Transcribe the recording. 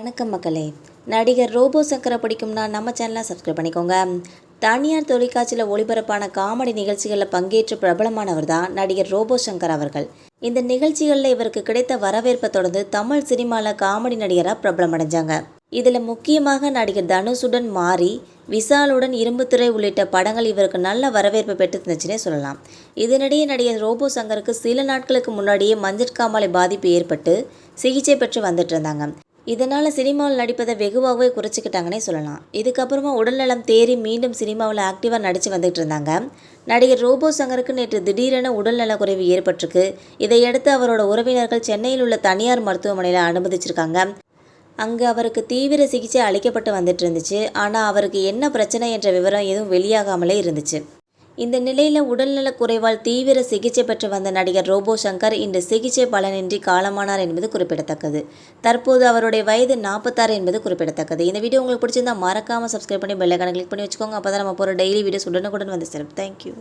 வணக்கம் மக்களே. நடிகர் ரோபோ சக்கரை பிடிக்கும்னா நம்ம சேனலை சப்ஸ்கிரைப் பண்ணிக்கோங்க. தனியார் தொலைக்காட்சியில் ஒளிபரப்பான காமெடி நிகழ்ச்சிகளில் பங்கேற்று பிரபலமானவர் தான் நடிகர் ரோபோ சங்கர் அவர்கள். இந்த நிகழ்ச்சிகளில் இவருக்கு கிடைத்த வரவேற்பை தொடர்ந்து தமிழ் சினிமாவில் காமெடி நடிகராக பிரபலமடைஞ்சாங்க. இதில் முக்கியமாக நடிகர் தனுஷுடன் மாறி விஷாலுடன் இரும்புத்துறை உள்ளிட்ட படங்கள் இவருக்கு நல்ல வரவேற்பை பெற்றுருந்துச்சுன்னே சொல்லலாம். இதனிடையே நடிகர் ரோபோ சங்கருக்கு சில நாட்களுக்கு முன்னாடியே மஞ்சட்காமாலை பாதிப்பு ஏற்பட்டு சிகிச்சை பெற்று வந்துட்டு இருந்தாங்க. இதனால் சினிமாவில் நடிப்பதை வெகுவாகவே குறைச்சிக்கிட்டாங்கன்னே சொல்லலாம். இதுக்கப்புறமா உடல்நலம் தேறி மீண்டும் சினிமாவில் ஆக்டிவாக நடித்து வந்துட்டு இருந்தாங்க. நடிகர் ரோபோ சங்கருக்கு நேற்று திடீரென உடல்நல குறைவு ஏற்பட்டிருக்கு. இதையடுத்து அவரோட உறவினர்கள் சென்னையில் உள்ள தனியார் மருத்துவமனையில் அனுமதிச்சிருக்காங்க. அங்கு அவருக்கு தீவிர சிகிச்சை அளிக்கப்பட்டு வந்துட்டு இருந்துச்சு. ஆனால் அவருக்கு என்ன பிரச்சனை என்ற விவரம் எதுவும் வெளியாகாமலே இருந்துச்சு. இந்த நிலையில் உடல்நலக் குறைவால் தீவிர சிகிச்சை பெற்று வந்த நடிகர் ரோபோ சங்கர் இன்று சிகிச்சை பலனின்றி காலமானார் என்பது குறிப்பிடத்தக்கது. தற்போது அவருடைய வயது நாற்பத்தாறு என்பது குறிப்பிடத்தக்கது. இந்த வீடியோ உங்களுக்கு பிடிச்சிருந்தா மறக்காமல் சப்ஸ்கிரைப் பண்ணி பெல்லைக்கான கிளிக் பண்ணி வச்சுக்கோங்க. அப்போ தான் நம்ம போகிற டெய்லி வீடியோஸ் உடனுக்குடன் வந்து சேரும். தேங்க்யூ